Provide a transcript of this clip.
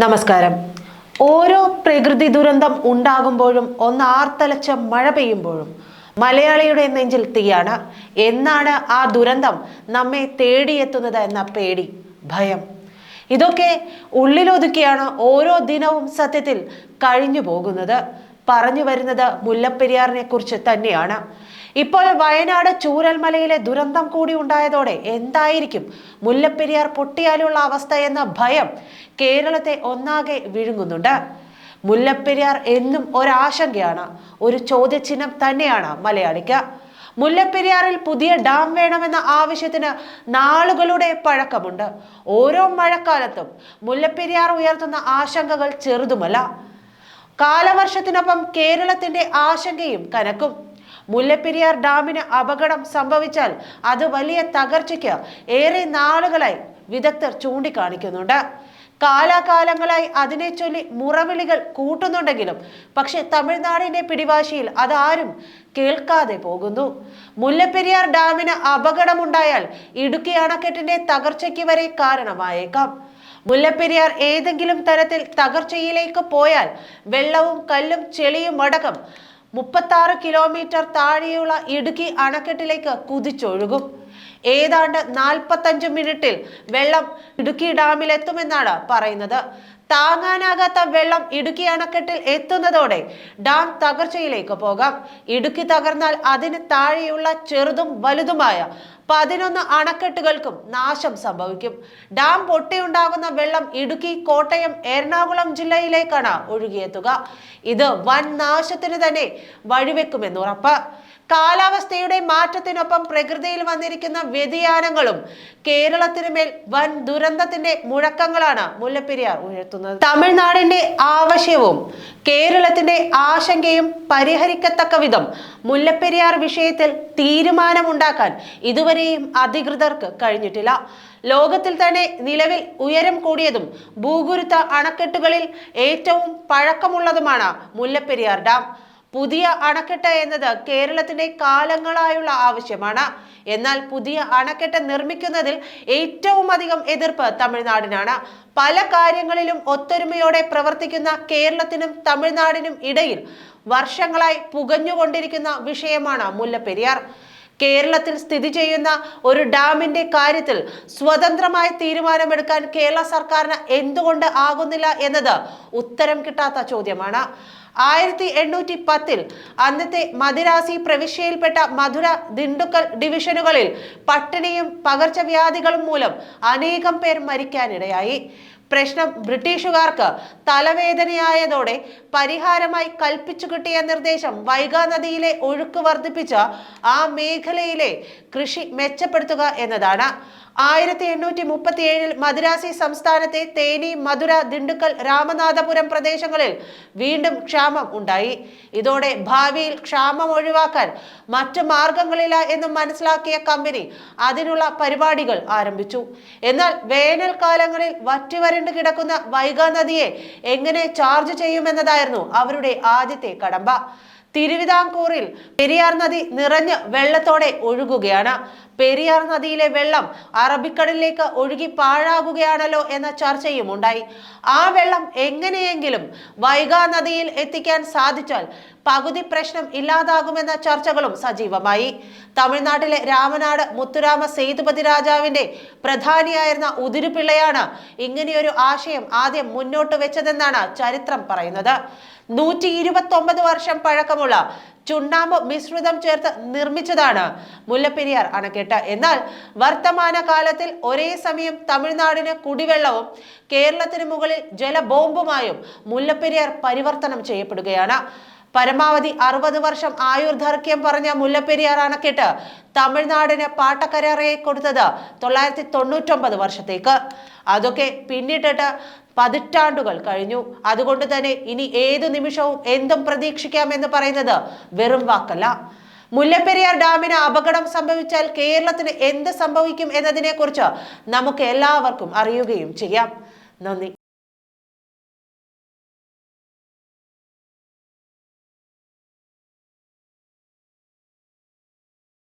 നമസ്കാരം. ഓരോ പ്രകൃതി ദുരന്തം ഉണ്ടാകുമ്പോഴും ഒന്ന് ആർത്തലച്ച മഴ പെയ്യുമ്പോഴും മലയാളിയുടെ നെഞ്ചിൽ തീയാണ്. എന്നാണ് ആ ദുരന്തം നമ്മെ തേടിയെത്തുന്നത് എന്ന പേടി ഭയം. ഇതൊക്കെ ഉള്ളിലൊതുക്കിയാണ് ഓരോ ദിനവും സത്യത്തിൽ കഴിഞ്ഞു പോകുന്നത്. പറഞ്ഞു വരുന്നത് മുല്ലപ്പെരിയാറിനെ കുറിച്ച് തന്നെയാണ്. ഇപ്പോൾ വയനാട് ചൂരൽമലയിലെ ദുരന്തം കൂടി ഉണ്ടായതോടെ എന്തായിരിക്കും? മുല്ലപ്പെരിയാർ പൊട്ടിയാലുള്ള അവസ്ഥ എന്ന ഭയം കേരളത്തെ ഒന്നാകെ വിഴുങ്ങുന്നുണ്ട്. മുല്ലപ്പെരിയാർ എന്നും ഒരാശങ്കയാണ്. ഒരു ചോദ്യചിഹ്നം തന്നെയാണ് മലയാളിക്ക്. മുല്ലപ്പെരിയാറിൽ പുതിയ ഡാം വേണമെന്ന ആവശ്യത്തിന് നാളുകളുടെ പഴക്കമുണ്ട്. ഓരോ മഴക്കാലത്തും മുല്ലപ്പെരിയാർ ഉയർത്തുന്ന ആശങ്കകൾ ചെറുതുമല്ല. കാലവർഷത്തിനൊപ്പം കേരളത്തിന്റെ ആശങ്കയും കനക്കും. മുല്ലപ്പെരിയാർ ഡാമിന് അപകടം സംഭവിച്ചാൽ അത് വലിയ തകർച്ചയ്ക്ക് ഏറെ നാളുകളായി വിദഗ്ധർ ചൂണ്ടിക്കാണിക്കുന്നുണ്ട്. കാലാകാലങ്ങളായി അതിനെ ചൊല്ലി മുറവിളികൾ കൂട്ടുന്നുണ്ടെങ്കിലും പക്ഷെ തമിഴ്നാടിന്റെ പിടിവാശിയിൽ അതാരും കേൾക്കാതെ പോകുന്നു. മുല്ലപ്പെരിയാർ ഡാമിന് അപകടമുണ്ടായാൽ ഇടുക്കി അണക്കെട്ടിന്റെ തകർച്ചയ്ക്ക് വരെ കാരണമായേക്കാം. മുല്ലപ്പെരിയാർ ഏതെങ്കിലും തരത്തിൽ തകർച്ചയിലേക്ക് പോയാൽ വെള്ളവും കല്ലും ചെളിയും അടക്കം മുപ്പത്താറ് കിലോമീറ്റർ താഴെയുള്ള ഇടുക്കി അണക്കെട്ടിലേക്ക് കുതിച്ചൊഴുകും. ഏതാണ്ട് നാൽപ്പത്തഞ്ച് മിനിറ്റിൽ വെള്ളം ഇടുക്കി ഡാമിൽ എത്തുമെന്നാണ് പറയുന്നത്. താങ്ങാനാകാത്ത വെള്ളം ഇടുക്കി അണക്കെട്ടിൽ എത്തുന്നതോടെ ഡാം തകർച്ചയിലേക്ക് പോകാം. ഇടുക്കി തകർന്നാൽ അതിന് താഴെയുള്ള ചെറുതും വലുതുമായ പതിനൊന്ന് അണക്കെട്ടുകൾക്കും നാശം സംഭവിക്കും. ഡാം പൊട്ടിയുണ്ടാകുന്ന വെള്ളം ഇടുക്കി കോട്ടയം എറണാകുളം ജില്ലയിലേക്കാണ് ഒഴുകിയെത്തുക. ഇത് വൻ നാശത്തിന് തന്നെ വഴിവെക്കുമെന്നുറപ്പ് കാലാവസ്ഥയുടെ മാറ്റത്തിനൊപ്പം പ്രകൃതിയിൽ വന്നിരിക്കുന്ന വ്യതിയാനങ്ങളും കേരളത്തിന് മേൽ വൻ ദുരന്തത്തിന്റെ മുഴക്കങ്ങളാണ് മുല്ലപ്പെരിയാർ ഉയർത്തുന്നത്. തമിഴ്നാടിന്റെ ആവശ്യവും കേരളത്തിന്റെ ആശങ്കയും പരിഹരിക്കത്തക്ക വിധം മുല്ലപ്പെരിയാർ വിഷയത്തിൽ തീരുമാനമുണ്ടാക്കാൻ ഇതുവരെയും അധികൃതർക്ക് കഴിഞ്ഞിട്ടില്ല. ലോകത്തിൽ തന്നെ നിലവിൽ ഉയരം കൂടിയതും ഭൂഗുരുത്ത അണക്കെട്ടുകളിൽ ഏറ്റവും പഴക്കമുള്ളതുമാണ് മുല്ലപ്പെരിയാർ ഡാം. പുതിയ അണക്കെട്ട് എന്നത് കേരളത്തിന്റെ കാലങ്ങളായുള്ള ആവശ്യമാണ്. എന്നാൽ പുതിയ അണക്കെട്ട് നിർമ്മിക്കുന്നതിൽ ഏറ്റവും അധികം എതിർപ്പ് തമിഴ്നാടിനാണ്. പല കാര്യങ്ങളിലും ഒത്തൊരുമയോടെ പ്രവർത്തിക്കുന്ന കേരളത്തിനും തമിഴ്നാടിനും ഇടയിൽ വർഷങ്ങളായി പുകഞ്ഞുകൊണ്ടിരിക്കുന്ന വിഷയമാണ് മുല്ലപ്പെരിയാർ. കേരളത്തിൽ സ്ഥിതി ചെയ്യുന്ന ഒരു ഡാമിന്റെ കാര്യത്തിൽ സ്വതന്ത്രമായി തീരുമാനമെടുക്കാൻ കേരള സർക്കാരിന് എന്തുകൊണ്ട് ആകുന്നില്ല എന്നത് ഉത്തരം കിട്ടാത്ത ചോദ്യമാണ്. ആയിരത്തി എണ്ണൂറ്റി പത്തിൽ അന്നത്തെ മദിരാസി പ്രവിശ്യയിൽപ്പെട്ട മധുര ദിണ്ടുക്കൽ ഡിവിഷനുകളിൽ പട്ടിണിയും പകർച്ചവ്യാധികളും മൂലം അനേകം പേർ മരിക്കാനിടയായി. പ്രശ്നം ബ്രിട്ടീഷുകാർക്ക് തലവേദനയായതോടെ പരിഹാരമായി കൽപ്പിച്ചു കിട്ടിയ നിർദ്ദേശം വൈഗാ നദിയിലെ ഒഴുക്ക് വർദ്ധിപ്പിച്ച് ആ മേഖലയിലെ കൃഷി മെച്ചപ്പെടുത്തുക എന്നതാണ്. ആയിരത്തി എണ്ണൂറ്റി മുപ്പത്തി ഏഴിൽ മദ്രാസി സംസ്ഥാനത്തെ തേനി മധുര ദിണ്ടുക്കൽ രാമനാഥപുരം പ്രദേശങ്ങളിൽ വീണ്ടും ക്ഷാമം ഉണ്ടായി. ഇതോടെ ഭാവിയിൽ ക്ഷാമം ഒഴിവാക്കാൻ മറ്റു മാർഗങ്ങളില്ല എന്ന് മനസ്സിലാക്കിയ കമ്പനി അതിനുള്ള പരിപാടികൾ ആരംഭിച്ചു. എന്നാൽ വേനൽക്കാലങ്ങളിൽ വറ്റിവരണ്ട് കിടക്കുന്ന വൈഗാ നദിയെ എങ്ങനെ ചാർജ് ചെയ്യുമെന്നതായിരുന്നു അവരുടെ ആദ്യത്തെ കടമ്പ. തിരുവിതാംകൂറിൽ പെരിയാർ നദി നിറഞ്ഞ് വെള്ളത്തോടെ ഒഴുകുകയാണ്. പെരിയാർ നദിയിലെ വെള്ളം അറബിക്കടലിലേക്ക് ഒഴുകി പാഴാകുകയാണല്ലോ എന്ന ചർച്ചയും ഉണ്ടായി. ആ വെള്ളം എങ്ങനെയെങ്കിലും വൈഗാ നദിയിൽ എത്തിക്കാൻ സാധിച്ചാൽ പകുതി പ്രശ്നം ഇല്ലാതാകുമെന്ന ചർച്ചകളും സജീവമായി. തമിഴ്നാട്ടിലെ രാമനാട് മുത്തുരാമ സേതുപതി രാജാവിന്റെ പ്രധാനിയായിരുന്ന ഉതിരുപിള്ളയാണ് ഇങ്ങനെയൊരു ആശയം ആദ്യം മുന്നോട്ട് വെച്ചതെന്നാണ് ചരിത്രം പറയുന്നത്. നൂറ്റി ഇരുപത്തി വർഷം പഴക്കമുള്ള ചുണ്ണാമ്പ് മിശ്രിതം ചേർത്ത് നിർമ്മിച്ചതാണ്. മുല്ലപ്പെരിയാർ അണക്കെട്ട്. എന്നാൽ വർത്തമാന കാലത്തിൽ ഒരേ സമയം തമിഴ്നാടിന് കുടിവെള്ളവും കേരളത്തിന് മുകളിൽ ജലബോംബുമായും മുല്ലപ്പെരിയാർ പരിവർത്തനം ചെയ്യപ്പെടുകയാണ്. പരമാവധി അറുപത് വർഷം ആയുർദൈർഘ്യം പറഞ്ഞ മുല്ലപ്പെരിയാർ അണക്കെട്ട് തമിഴ്നാടിന് പാട്ടക്കരാറയെ കൊടുത്തത് തൊള്ളായിരത്തി തൊണ്ണൂറ്റൊമ്പത് വർഷത്തേക്ക്. അതൊക്കെ പിന്നിട്ടിട്ട് പതിറ്റാണ്ടുകൾ കഴിഞ്ഞു. അതുകൊണ്ട് തന്നെ ഇനി ഏതു നിമിഷവും എന്തും പ്രതീക്ഷിക്കാമെന്ന് പറയുന്നത് വെറും വാക്കല്ല. മുല്ലപ്പെരിയാർ ഡാമിന് അപകടം സംഭവിച്ചാൽ കേരളത്തിന് എന്ത് സംഭവിക്കും എന്നതിനെക്കുറിച്ച് നമുക്ക് എല്ലാവർക്കും അറിയുകയും ചെയ്യാം. നന്ദി.